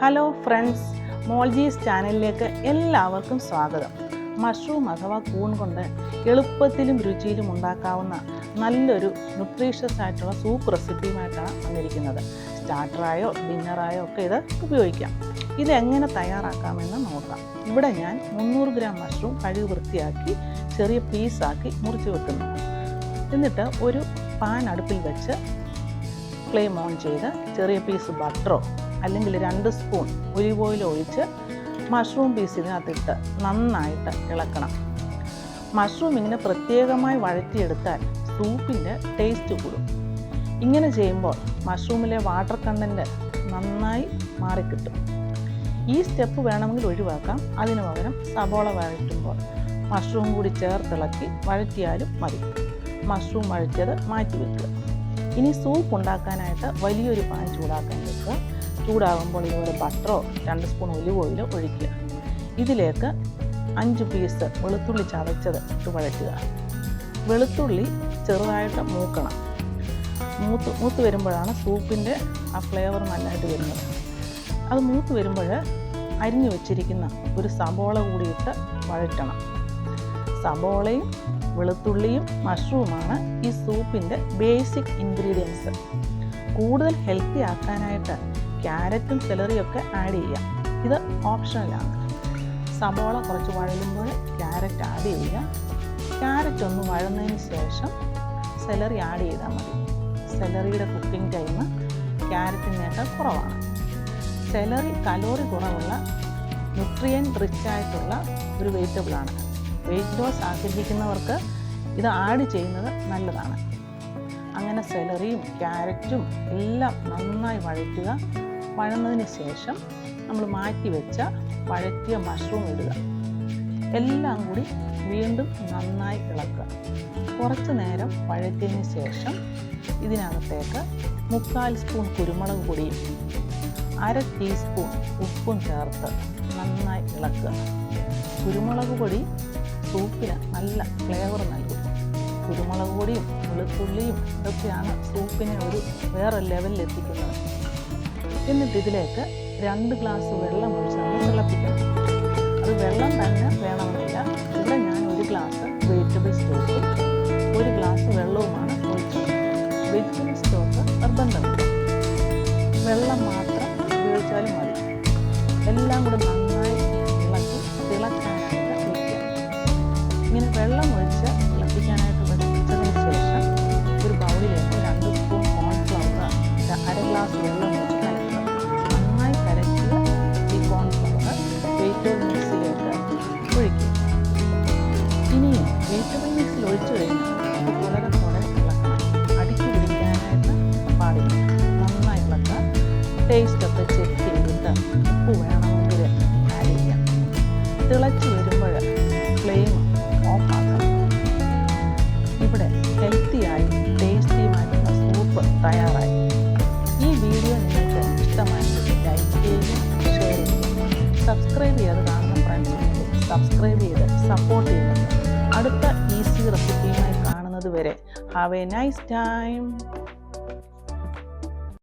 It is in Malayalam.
ഹലോ ഫ്രണ്ട്സ് മോൾജീസ് ചാനലിലേക്ക് എല്ലാവർക്കും സ്വാഗതം. മഷ്റൂം അഥവാ കൂൺ കൊണ്ട് എളുപ്പത്തിലും രുചിയിലും ഉണ്ടാക്കാവുന്ന നല്ലൊരു ന്യൂട്രീഷ്യസ് ആയിട്ടുള്ള സൂപ്പ് റെസിപ്പിയുമായിട്ടാണ് വന്നിരിക്കുന്നത്. സ്റ്റാർട്ടറായോ ഡിന്നറായോ ഒക്കെ ഇത് ഉപയോഗിക്കാം. ഇതെങ്ങനെ തയ്യാറാക്കാമെന്ന് നോക്കാം. ഇവിടെ ഞാൻ മുന്നൂറ് ഗ്രാം മഷ്റൂം കഴുകി വൃത്തിയാക്കി ചെറിയ പീസാക്കി മുറിച്ച് വെക്കുന്നു. എന്നിട്ട് ഒരു പാൻ അടുപ്പിൽ വെച്ച് ഫ്ലെയിം ഓൺ ചെയ്ത് ചെറിയ പീസ് ബട്ടറോ അല്ലെങ്കിൽ രണ്ട് സ്പൂൺ ഒലിവ് ഓയിൽ ഒഴിച്ച് മഷ്റൂം പീസ് ഇതിനകത്തിട്ട് നന്നായിട്ട് ഇളക്കണം. മഷ്റൂം ഇങ്ങനെ പ്രത്യേകമായി വഴറ്റിയെടുത്താൽ സൂപ്പിന്റെ ടേസ്റ്റ് കൂടും. ഇങ്ങനെ ചെയ്യുമ്പോൾ മഷ്റൂമിലെ വാട്ടർ കണ്ടന്റ് നന്നായി മാറിക്കിട്ടും. ഈ സ്റ്റെപ്പ് വേണമെങ്കിൽ ഒഴിവാക്കാം. അതിനു പകരം സബോള വഴറ്റുമ്പോൾ മഷ്റൂം കൂടി ചേർത്തിളക്കി വഴറ്റിയാലും മതി. മഷ്റൂം വഴറ്റിയത് മാറ്റി വെക്കുക. ഇനി സൂപ്പ് ഉണ്ടാക്കാനായിട്ട് വലിയൊരു പാൻ ചൂടാക്കാൻ വെക്കുക. ചൂടാകുമ്പോൾ ഇതുപോലെ ബട്ടറോ രണ്ട് സ്പൂൺ ഒലിവ് ഓയിലോ ഒഴിക്കുക. ഇതിലേക്ക് അഞ്ച് പീസ് വെളുത്തുള്ളി ചതച്ചത് ഇട്ട് വഴറ്റുക. വെളുത്തുള്ളി ചെറുതായിട്ട് മൂക്കണം. മൂത്ത് മൂത്ത് വരുമ്പോഴാണ് സൂപ്പിന്റെ ആ ഫ്ലേവർ നല്ലതായിട്ട് വരുന്നത്. അത് മൂത്ത് വരുമ്പോൾ അരിഞ്ഞു വെച്ചിരിക്കുന്ന ഒരു സബോള കൂടിയിട്ട് വഴറ്റണം. സബോളയും വെളുത്തുള്ളിയും മഷ്റൂമാണ് ഈ സൂപ്പിന്റെ ബേസിക് ഇൻഗ്രീഡിയൻസ് കൂടുതൽ ഹെൽത്തി ആക്കാനായിട്ട് ക്യാരറ്റും ഒക്കെ ആഡ് ചെയ്യാം. ഇത് ഓപ്ഷണലാണ് സബോള കുറച്ച് വഴലുമ്പോൾ ക്യാരറ്റ് ആഡ് ചെയ്യുക. ക്യാരറ്റ് ഒന്ന് വഴന്നതിന് ശേഷം സെലറി ആഡ് ചെയ്താൽ മതി. സെലറിയുടെ കുക്കിംഗ് ടൈം ക്യാരറ്റിനേക്കാൾ കുറവാണ്. സെലറി കലോറി കുറവുള്ള ന്യൂട്രിയൻ റിച്ച് ആയിട്ടുള്ള ഒരു വെജിറ്റബിളാണ് വെയിറ്റ് ലോസ് ആഗ്രഹിക്കുന്നവർക്ക് ഇത് ആഡ് ചെയ്യുന്നത് നല്ലതാണ്. അങ്ങനെ സെലറിയും ക്യാരറ്റും എല്ലാം നന്നായി വഴറ്റുക. വഴന്നതിന് ശേഷം നമ്മൾ മാറ്റി വെച്ച വഴറ്റിയ മഷ്റൂം ഇടുക. എല്ലാം കൂടി വീണ്ടും നന്നായി ഇളക്കുക. കുറച്ച് നേരം വഴറ്റിയതിന് ശേഷം ഇതിനകത്തേക്ക് മുക്കാൽ സ്പൂൺ കുരുമുളക് പൊടിയും അര ടീസ്പൂൺ ഉപ്പും ചേർത്ത് നന്നായി ഇളക്കുക. കുരുമുളക് പൊടി സൂപ്പിന് നല്ല ഫ്ലേവർ നൽകും. കുരുമുളക് പൊടിയും വെളുത്തുള്ളിയും ഇതൊക്കെയാണ് സൂപ്പിനെ ഒരു വേറെ ലെവലിൽ എത്തിക്കുന്നത്. എന്നിട്ട് ഇതിലേക്ക് രണ്ട് ഗ്ലാസ് വെള്ളം ഒഴിച്ച് നമ്മൾ തിളപ്പിക്കണം അത് വെള്ളം തന്നെ വേണമെന്നില്ല. ഇവിടെ ഞാൻ ഒരു ഗ്ലാസ് വെജിറ്റബിൾ സ്റ്റോക്കും ഒരു ഗ്ലാസ് വെള്ളവുമാണ് ഒഴിച്ചത്. വെജിറ്റബിൾ സ്റ്റോക്ക് നിർബന്ധമില്ല വെള്ളം മാത്രം ഉപയോഗിച്ചാലും മതി. എല്ലാം കൂടെ നന്നായി അടുത്ത ഈസി റെസിപ്പിയുമായി കാണുന്നത് വരെ. Have A nice time